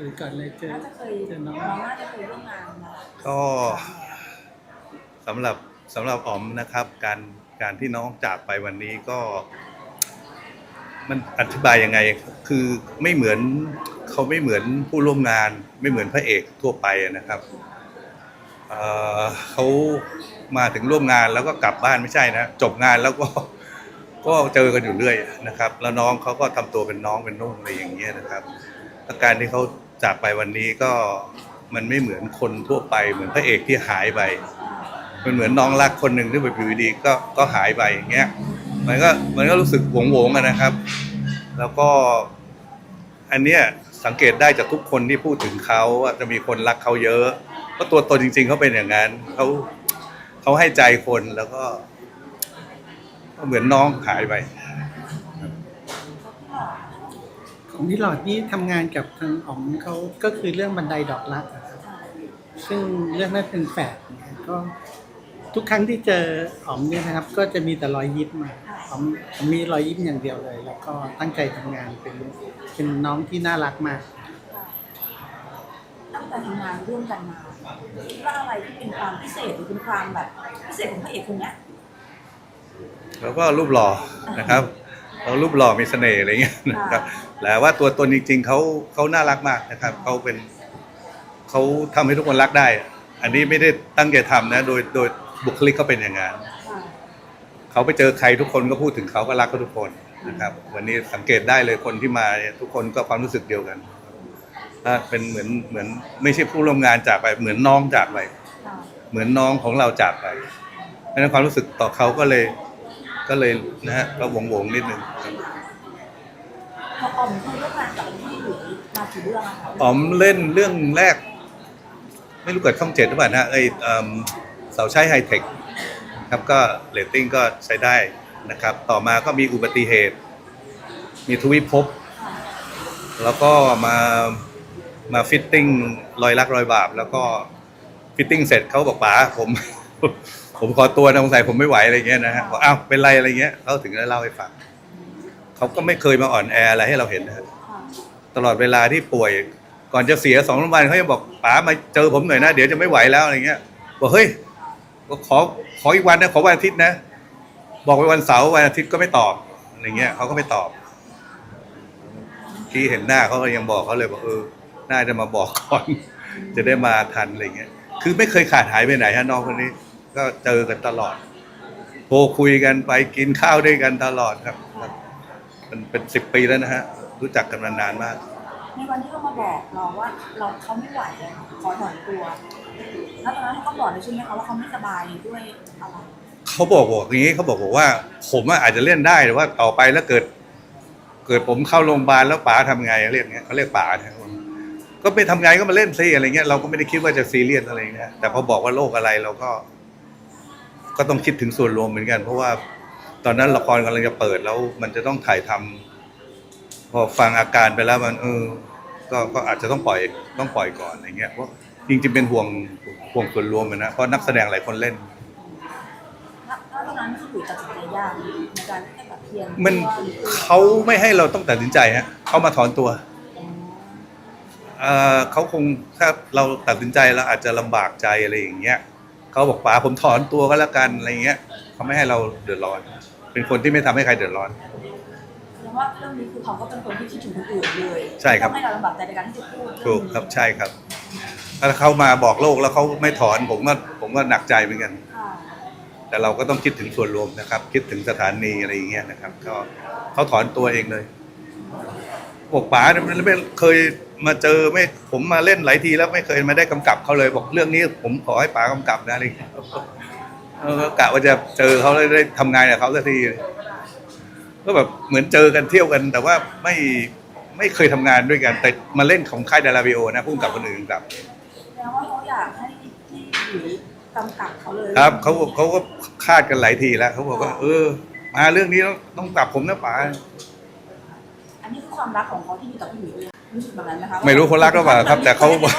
หรือก่อนเลยเจอน่าจะเคยเจอน้น้อองงน่าจะเคยร่วมงานมาก็ สำหรับสำหรับอ๋อมนะครับ การการที่น้องจากไปวันนี้ก็ มันอธิบายยังไง คือไม่เหมือนเขาไม่เหมือนผู้ร่วมงาน ไม่เหมือนพระเอกทั่วไปนะครับเอ่อเขามาถึงร่วมงานแล้วก็กลับบ้านไม่ใช่นะจบงานแล้วก็ ก็เจอกันอยู่เรื่อยนะครับ แล้วน้องเขาก็ทำตัวเป็นน้องเป็นนุ่งอะไรอย่างเงี้ยนะครับและการที่เขา จากไปวันนี้ก็มันไม่เหมือนคนทั่วไป เหมือนพระเอกที่หายไปมันเหมือนน้องรักคนหนึ่งที่แบบอยู่ดีก็ก็หายไปอย่างเงี้ย มันก็มันก็รู้สึกหวงหวงนะครับ แล้วก็ อันเนี้ยสังเกตได้จากทุกคนที่พูดถึงเขาว่าจะมีคนรักเขาเยอะเพราะตัวตนจริง ๆเขาเป็นอย่างนั้นเขาเขาให้ใจคนแล้วก็ เหมือนน้องหายไป ของพี่หลอดนี่ทำงานกับทางอ๋องเขาก็คือเรื่องบันไดดอกรักอะครับซึ่งเรื่องนั้นเป็นแฝดเนี่ยก็ทุกครั้งที่เจออ๋อมเนี่ยนะครับ ก็จะมีแต่รอยยิ้มมาอ๋อมผมมีรอยยิ้มอย่างเดียวเลย แล้วก็ตั้งใจทำงานเป็นเป็นน้องที่น่ารักมาก ตั้งแต่ทำงานร่วมกันมาคิดว่าอะไรที่เป็นความพิเศษหรือเป็นความแบบพิเศษของพระเอกคนเนี้ย แล้วก็รูปหล่อนะครับ เรารูปหล่อมีเสน่ห์อะไรเงี้ยนะครับแต่ว่าตัวตนจริง ๆเขาเขาน่ารักมากนะครับเขาเป็นเขาทำให้ทุกคนรักได้ อันนี้ไม่ได้ตั้งใจทำนะ โดยโดยบุคลิกเขาเป็นอย่างนั้นค่ะเขาไปเจอใครทุกคนก็พูดถึงเขาก็รักเขาทุกคนนะครับ วันนี้สังเกตได้เลยคนที่มาเนี่ยทุกคนก็ความรู้สึกเดียวกันถ้าเป็นเหมือนเหมือนไม่ใช่ผู้ร่วมงานจากไป เหมือนน้องจากไปค่ะเหมือนน้องของเราจากไปเพราะฉะนั้นความรู้สึกต่อเขาก็เลย ก็เลยนะฮะก็หวงหวงๆนิดนึงครับพอออมเคยร่วมงานกับพี่หลุยมากี่เรื่องอะคะอ๋อมเล่นเรื่องแรก ไม่รู้เกิดช่องเจ็ดหรือเปล่านะไอเอิ่มเสาใช้ไฮเทคครับก็เรตติ้งก็ใช้ได้นะครับ ต่อมาก็มีอุบัติเหตุ มีทวิภพ แล้วก็มามาฟิตติ้งรอยรักรอยบาป แล้วก็ฟิตติ้งเสร็จเขาบอกป๋าผม ผมขอตัวนะสงสัยผมไม่ไหวอะไรเงี้ยนะฮะบอกอ้าวเป็นไรอะไรเงี้ยเขาถึงได้เล่าให้ฟังเขาก็ไม่เคยมาอ่อนแออะไรให้เราเห็นนะฮะตลอดเวลาที่ป่วย ก่อนจะเสียสองวันเขายังบอกป๋ามาเจอผมหน่อยนะ เดี๋ยวจะไม่ไหวแล้วอะไรเงี้ยบอกเฮ้ยขอขออีกวันนะขอวันอาทิตย์นะ บอกไปวันเสาร์วันอาทิตย์ก็ไม่ตอบอะไรเงี้ยเขาก็ไม่ตอบที่เห็นหน้าเขาก็ยังบอกเขาเลยบอกเออน่าจะมาบอกก่อน จะได้มาทันอะไรเงี้ย คือไม่เคยขาดหายไปไหนฮะน้องคนนี้ ก็เจอกันตลอดโทรคุยกันไปกินข้าวด้วยกันตลอดครับครับมันเป็นสิบปีแล้วนะฮะ รู้จักกันมานานมาก ในวันที่เขามาบอกเราว่าเราเขาไม่ไหวเลยขอถอนตัว แล้วตอนนั้นเขาก็บอกเลยใช่ไหมคะว่าเขาไม่สบายด้วยอะไรเขาบอกบอกอย่างนี้เขาบอกบอกว่า ผมอะอาจจะเล่นได้แต่ว่าต่อไปแล้วเกิด เกิดผมเข้าโรงพยาบาลแล้วป๋าทำไงเรียกเงี้ยเขาเรียกป๋านะครับก็ไปทำไงก็มาเล่นซิอะไรเงี้ยเราก็ไม่ได้คิดว่าจะซีเรียสอะไรเงี้ยแต่พอบอกว่าโรคอะไรเราก็ ก็ต้องคิดถึงส่วนรวมเหมือนกัน เพราะว่าตอนนั้นละครกำลังจะเปิดแล้ว มันจะต้องถ่ายทำพอฟังอาการไปแล้วมัน เออ ก็ก็อาจจะต้องปล่อยต้องปล่อยก่อนอะไรเงี้ยเพราะจริงๆเป็นห่วงห่วงส่วนรวมอะนะเพราะนักแสดงหลายคนเล่นแล้วตอนนั้นพี่หลุยตัดสินใจยากในการที่จะแบบเพียงมันตัวหรือตัวเขาไม่ให้เราต้องตัดสินใจฮะเขามาถอนตัวเอ่อเขาคงถ้าเราตัดสินใจเราอาจจะลำบากใจอะไรอย่างเงี้ย เขาบอกป๋าผมถอนตัวก็แล้วกันอะไรเงี้ยเขาไม่ให้เราเดือดร้อน เป็นคนที่ไม่ทำให้ใครเดือดร้อน แสดงว่าเรื่องนี้คือเขาก็เป็นคนที่คิดถึงคนอื่นเลยใช่ครับต้องให้เราลำบากใจในการที่จะพูดถูกครับใช่ครับ ถ้าเขามาบอกโลกแล้วเขาไม่ถอนผมก็ผมก็หนักใจเหมือนกันค่ะแต่เราก็ต้องคิดถึงส่วนรวมนะครับ คิดถึงสถานีอะไรอย่างเงี้ยนะครับ ก็เขาถอนตัวเองเลยบอกป๋าเนี่ยมันไม่เคย มาเจอไม่ผมมาเล่นหลายทีแล้วไม่เคยมาได้กำกับเขาเลยบอกเรื่องนี้ผมขอให้ป๋ากำกับนะอะไรอย่างเงี้ยเออก็กะว่าจะเจอเขาแล้วได้ทำงานกับเขาสักทีก็แบบเหมือนเจอกันเที่ยวกัน แต่ว่าไม่ไม่เคยทำงานด้วยกัน แต่มาเล่นของค่ายดาราบิโอนะพุ่งกับคนอื่นกับแสดงว่าเขาอยากให้ที่หลุยกำกับเขาเลยครับเขาเขาก็คาดกันหลายทีแล้วเขาบอกว่า เออ มาเรื่องนี้ต้องต้องกลับผมนะป๋าอันนี้คือความรักของเขาที่มีต่อพี่หลุยเลย รู้สึกแบบนั้นไหมคะไม่รู้เขารักหรือเปล่าครับแต่เขาบอก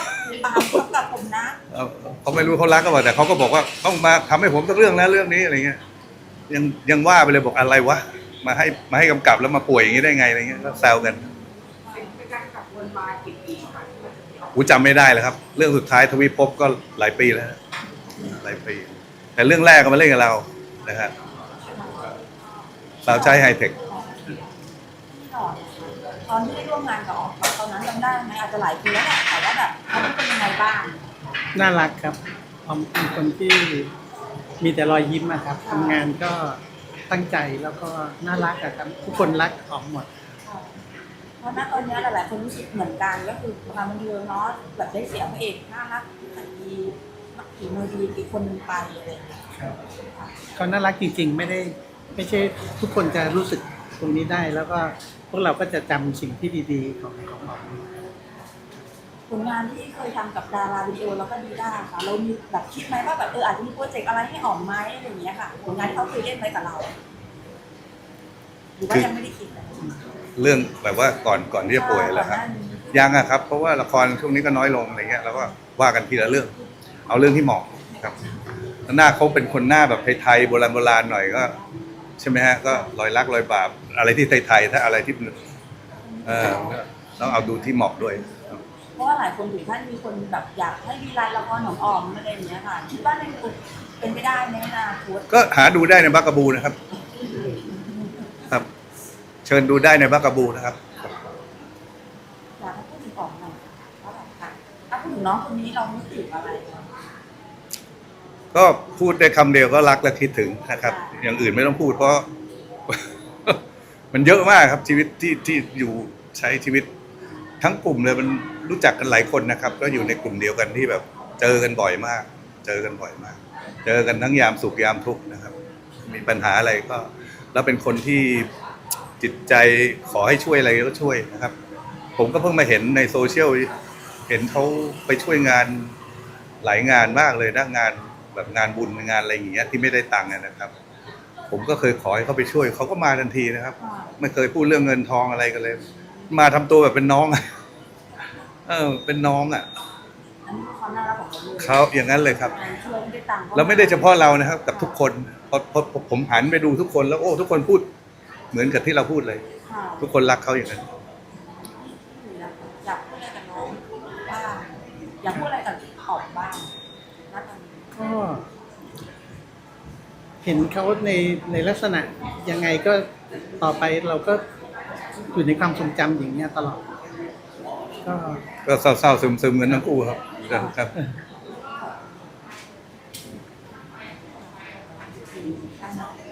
ตามเขากับผมนะ เอ่อเขาไม่รู้เขารักก็บอกแต่เขาก็บอกว่าต้องมาทำให้ผมสักเรื่องนะเรื่องนี้อะไรเงี้ยยังยังว่าไปเลยบอกอะไรวะมาให้มาให้กำกับแล้วมาป่วยอย่างนี้ได้ไงอะไรเงี้ยก็แซวกันเป็นการกลับวนมากี่ปีคะที่มาเจอูจำไม่ได้แล้วครับ เรื่องสุดท้ายทวีภพก็หลายปีแล้วฮะหลายปี แต่เรื่องแรกก็มาเล่นกับเรานะฮะเราใช้ไฮเทคพี่หลอด ตอนที่ได้ร่วมงานกับออกตอนนั้นจำได้ไหมอาจจะหลายปีแล้วแหละแต่ว่าแบบเขาเป็นยังไงบ้างน่ารักครับออมเป็นคนที่มีแต่รอยยิ้มอะครับทำงานก็ตั้งใจแล้วก็น่ารักอะครับทุกคนรักออมหมด เพราะณตอนนี้หลายๆคนรู้สึกเหมือนกันก็คือความบันเทิงเนาะแบบได้เสียงพระเอกน่ารักดีฝีมือดีอีกคนหนึงไปอะไรอย่างเงี้ยครับเขาน่ารักจริงๆ ไม่ได้ไม่ใช่ทุกคนจะรู้สึก ตรงนี้ได้แล้วก็พวกเราก็จะจำสิ่งที่ดีๆของของออมผลงานที่เคยทำกับดาราวิดีโอแล้วก็ดีด้าค่ะ เรามีแบบคิดไหมว่าแบบเอออาจจะมีโปรเจกต์อะไรให้ออกไหมอะไรอย่างเงี้ยค่ะ ผลงานที่เขาเคยเล่นไว้กับเราหรือว่ายังไม่ได้คิดเลยเรื่องแบบว่าก่อนก่อนที่จะป่วยแล้วครับก่อนหน้านี้ยังอะครับ เพราะว่าละครช่วงนี้ก็น้อยลงอะไรเงี้ยแล้วก็ว่ากันทีละเรื่อง เอาเรื่องที่เหมาะครับหน้าเขาเป็นคนหน้าแบบไทยๆโบราณโบราณหน่อยก็ ใช่ไหมฮะก็รอยรักรอยบาปอะไรที่ไทยๆถ้าอะไรที่เออต้องเอาดูที่เหมาะด้วยครับเพราะว่าหลายคนถึงขั้นมีคนแบบอยากให้มีรายละครของออมอะไรอย่างเงี้ยค่ะคิดว่าในเป็นไปได้ไหมในอนาคตก็หาดูได้ในบักกะบูนะครับ ครับ เชิญดูได้ในบักกะบูนะครับ อยากให้พูดถึงออมหน่อยว่าแบบค่ะถ้าพูดถึงน้องคนนี้เรานึกถึงอะไร ก็พูดได้คำเดียวก็รักและคิดถึงนะครับ อย่างอื่นไม่ต้องพูดเพราะ มันเยอะมากครับชีวิตที่ที่อยู่ใช้ชีวิตทั้งกลุ่มเลยมันรู้จักกันหลายคนนะครับ ก็อยู่ในกลุ่มเดียวกันที่แบบ เจอกันบ่อยมาก เจอกันบ่อยมาก เจอกันทั้งยามสุขยามทุกข์นะครับ มีปัญหาอะไรก็ แล้วเป็นคนที่จิตใจขอให้ช่วยอะไรก็ช่วยนะครับ ผมก็เพิ่งมาเห็นในโซเชียลเห็นเขาไปช่วยงานหลายงานมากเลยนะงาน แบบงานบุญงานอะไรอย่างเงี้ยที่ไม่ได้ตังค์อะนะครับ ผมก็เคยขอให้เขาไปช่วยเขาก็มาทันทีนะครับ ไม่เคยพูดเรื่องเงินทองอะไรกันเลย มาทำตัวแบบเป็นน้องอะเออเป็นน้องอะอันนี้คือความน่ารักของเขาเลยเขาอย่างนั้นเลยครับงานช่วยไม่ได้ตังค์แล้วไม่ได้เฉพาะเรานะครับ กับทุกคนพอพอพอผมหันไปดูทุกคนแล้วโอ้ ทุกคนพูดเหมือนกับที่เราพูดเลยค่ะทุกคนรักเขาอย่างนั้นอยากพูดอะไรกับน้องบ้างอยากพูดอะไรกับออกบ้างณตอนนี้ ก็ เห็นเขาในในลักษณะยังไงก็ต่อไปเราก็อยู่ในความทรงจำอย่างเงี้ยตลอด ก็ก็เศร้าๆซึมๆกันทั้งคู่ครับครับ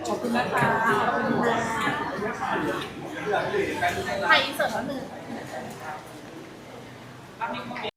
ขอบคุณนะคะขอบคุณค่ะไทยอินเสิร์ตแล้วหนึ่ง